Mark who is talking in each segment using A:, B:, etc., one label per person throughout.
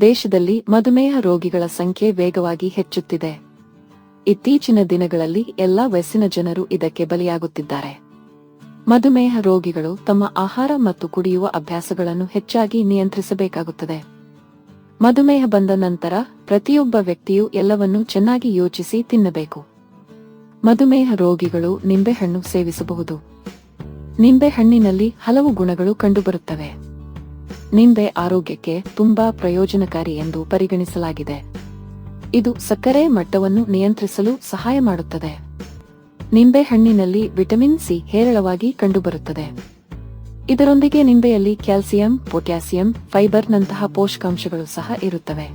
A: ದೇಶದಲ್ಲಿ ಮಧುಮೇಹ ರೋಗಿಗಳ ಸಂಖ್ಯೆ ವೇಗವಾಗಿ ಹೆಚ್ಚುತ್ತಿದೆ. ಇತ್ತೀಚಿನ ದಿನಗಳಲ್ಲಿ ಎಲ್ಲಾ ವಯಸ್ಸಿನ ಜನರು ಇದಕ್ಕೆ ಬಲಿಯಾಗುತ್ತಿದ್ದಾರೆ. ಮಧುಮೇಹ ರೋಗಿಗಳು ತಮ್ಮ ಆಹಾರ ಮತ್ತು ಕುಡಿಯುವ ಅಭ್ಯಾಸಗಳನ್ನು ಹೆಚ್ಚಾಗಿ ನಿಯಂತ್ರಿಸಬೇಕಾಗುತ್ತದೆ. ಮಧುಮೇಹ ಬಂದ ನಂತರ ಪ್ರತಿಯೊಬ್ಬ ವ್ಯಕ್ತಿಯು ಎಲ್ಲವನ್ನೂ ಚೆನ್ನಾಗಿ ಯೋಚಿಸಿ ತಿನ್ನಬೇಕು. ಮಧುಮೇಹ ರೋಗಿಗಳು ನಿಂಬೆಹಣ್ಣು ಸೇವಿಸಬಹುದು. ನಿಂಬೆಹಣ್ಣಿನಲ್ಲಿ ಹಲವು ಗುಣಗಳು ಕಂಡುಬರುತ್ತವೆ. ನಿಂಬೆ ಆರೋಗ್ಯಕ್ಕೆ ತುಂಬಾ ಪ್ರಯೋಜನಕಾರಿ ಎಂದು ಪರಿಗಣಿಸಲಾಗಿದೆ. ಇದು ಸಕ್ಕರೆ ಮಟ್ಟವನ್ನು ನಿಯಂತ್ರಿಸಲು ಸಹಾಯ ಮಾಡುತ್ತದೆ. ನಿಂಬೆಹಣ್ಣಿನಲ್ಲಿ ವಿಟಮಿನ್ ಸಿ ಹೇರಳವಾಗಿ ಕಂಡುಬರುತ್ತದೆ. ಇದರೊಂದಿಗೆ ನಿಂಬೆಯಲ್ಲಿ ಕ್ಯಾಲ್ಸಿಯಂ, ಪೊಟ್ಯಾಸಿಯಂ ಫೈಬರ್ನಂತಹ ಪೋಷಕಾಂಶಗಳು ಸಹ ಇರುತ್ತವೆ.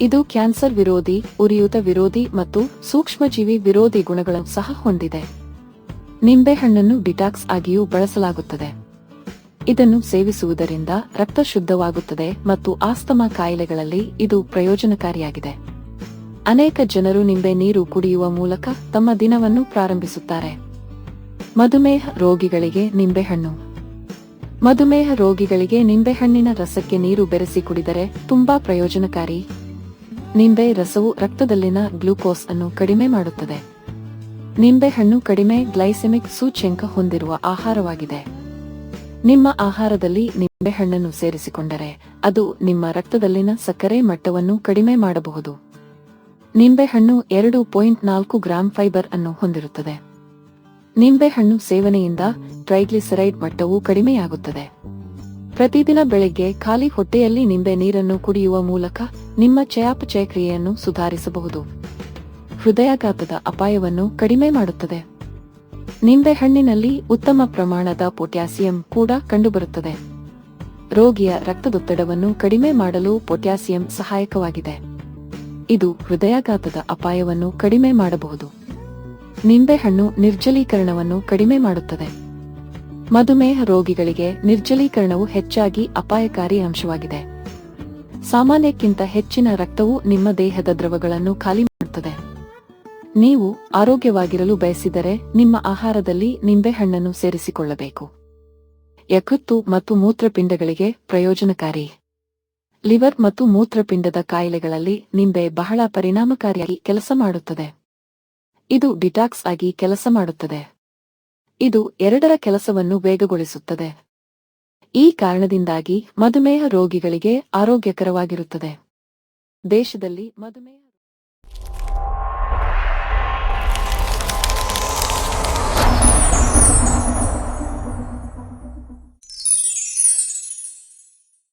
A: ಇದು ಕ್ಯಾನ್ಸರ್ ವಿರೋಧಿ, ಉರಿಯೂತ ವಿರೋಧಿ ಮತ್ತು ಸೂಕ್ಷ್ಮಜೀವಿ ವಿರೋಧಿ ಗುಣಗಳನ್ನು ಸಹ ಹೊಂದಿದೆ. ನಿಂಬೆಹಣ್ಣನ್ನು ಡಿಟಾಕ್ಸ್ ಆಗಿಯೂ ಬಳಸಲಾಗುತ್ತದೆ. ಇದನ್ನು ಸೇವಿಸುವುದರಿಂದ ರಕ್ತ ಶುದ್ಧವಾಗುತ್ತದೆ ಮತ್ತು ಆಸ್ತಮಾ ಕಾಯಿಲೆಗಳಲ್ಲಿ ಇದು ಪ್ರಯೋಜನಕಾರಿಯಾಗಿದೆ. ಅನೇಕ ಜನರು ನಿಂಬೆ ನೀರು ಕುಡಿಯುವ ಮೂಲಕ ತಮ್ಮ ದಿನವನ್ನು ಪ್ರಾರಂಭಿಸುತ್ತಾರೆ. ಮಧುಮೇಹ ರೋಗಿಗಳಿಗೆ ನಿಂಬೆಹಣ್ಣು. ಮಧುಮೇಹ ರೋಗಿಗಳಿಗೆ ನಿಂಬೆಹಣ್ಣಿನ ರಸಕ್ಕೆ ನೀರು ಬೆರೆಸಿ ಕುಡಿದರೆ ತುಂಬಾ ಪ್ರಯೋಜನಕಾರಿ. ನಿಂಬೆ ರಸವು ರಕ್ತದಲ್ಲಿನ ಗ್ಲೂಕೋಸ್ ಅನ್ನು ಕಡಿಮೆ ಮಾಡುತ್ತದೆ. ನಿಂಬೆಹಣ್ಣು ಕಡಿಮೆ ಗ್ಲೈಸೆಮಿಕ್ ಸೂಚ್ಯಂಕ ಹೊಂದಿರುವ ಆಹಾರವಾಗಿದೆ. ನಿಮ್ಮ ಆಹಾರದಲ್ಲಿ ನಿಂಬೆಹಣ್ಣನ್ನು ಸೇರಿಸಿಕೊಂಡರೆ ಅದು ನಿಮ್ಮ ರಕ್ತದಲ್ಲಿನ ಸಕ್ಕರೆ ಮಟ್ಟವನ್ನು ಕಡಿಮೆ ಮಾಡಬಹುದು. ನಿಂಬೆಹಣ್ಣು ಎರಡು ಪಾಯಿಂಟ್ ನಾಲ್ಕು ಗ್ರಾಂ ಫೈಬರ್ ಅನ್ನು ಹೊಂದಿರುತ್ತದೆ. ನಿಂಬೆಹಣ್ಣು ಸೇವನೆಯಿಂದ ಟ್ರೈಗ್ಲಿಸರೈಡ್ ಮಟ್ಟವು ಕಡಿಮೆಯಾಗುತ್ತದೆ. ಪ್ರತಿದಿನ ಬೆಳಿಗ್ಗೆ ಖಾಲಿ ಹೊಟ್ಟೆಯಲ್ಲಿ ನಿಂಬೆ ನೀರನ್ನು ಕುಡಿಯುವ ಮೂಲಕ ನಿಮ್ಮ ಚಯಾಪಚಯ ಕ್ರಿಯೆಯನ್ನು ಸುಧಾರಿಸಬಹುದು. ಹೃದಯಾಘಾತದ ಅಪಾಯವನ್ನು ಕಡಿಮೆ ಮಾಡುತ್ತದೆ. ನಿಂಬೆಹಣ್ಣಿನಲ್ಲಿ ಉತ್ತಮ ಪ್ರಮಾಣದ ಪೊಟ್ಯಾಸಿಯಂ ಕೂಡ ಕಂಡುಬರುತ್ತದೆ. ರೋಗಿಯ ರಕ್ತದೊತ್ತಡವನ್ನು ಕಡಿಮೆ ಮಾಡಲು ಪೊಟ್ಯಾಸಿಯಂ ಸಹಾಯಕವಾಗಿದೆ. ಇದು ಹೃದಯಾಘಾತದ ಅಪಾಯವನ್ನು ಕಡಿಮೆ ಮಾಡಬಹುದು. ನಿಂಬೆಹಣ್ಣು ನಿರ್ಜಲೀಕರಣವನ್ನು ಕಡಿಮೆ ಮಾಡುತ್ತದೆ. ಮಧುಮೇಹ ರೋಗಿಗಳಿಗೆ ನಿರ್ಜಲೀಕರಣವು ಹೆಚ್ಚಾಗಿ ಅಪಾಯಕಾರಿ ಅಂಶವಾಗಿದೆ. ಸಾಮಾನ್ಯಕ್ಕಿಂತ ಹೆಚ್ಚಿನ ರಕ್ತವು ನಿಮ್ಮ ದೇಹದ ದ್ರವಗಳನ್ನು ಖಾಲಿ ಮಾಡುತ್ತದೆ. ನೀವು ಆರೋಗ್ಯವಾಗಿರಲು ಬಯಸಿದರೆ ನಿಮ್ಮ ಆಹಾರದಲ್ಲಿ ನಿಂಬೆಹಣ್ಣನ್ನು ಸೇರಿಸಿಕೊಳ್ಳಬೇಕು. ಯಕೃತ್ತು ಮತ್ತು ಮೂತ್ರಪಿಂಡಗಳಿಗೆ ಪ್ರಯೋಜನಕಾರಿ. ಲಿವರ್ ಮತ್ತು ಮೂತ್ರಪಿಂಡದ ಕಾಯಿಲೆಗಳಲ್ಲಿ ನಿಂಬೆ ಬಹಳ ಪರಿಣಾಮಕಾರಿಯಾಗಿ ಕೆಲಸ ಮಾಡುತ್ತದೆ. ಇದು ಡಿಟಾಕ್ಸ್ ಆಗಿ ಕೆಲಸ ಮಾಡುತ್ತದೆ. ಇದು ಎರಡರ ಕೆಲಸವನ್ನು ವೇಗಗೊಳಿಸುತ್ತದೆ. ಈ ಕಾರಣದಿಂದಾಗಿ ಮಧುಮೇಹ ರೋಗಿಗಳಿಗೆ ಆರೋಗ್ಯಕರವಾಗಿರುತ್ತದೆ. ದೇಶದಲ್ಲಿ ಮಧುಮೇಹ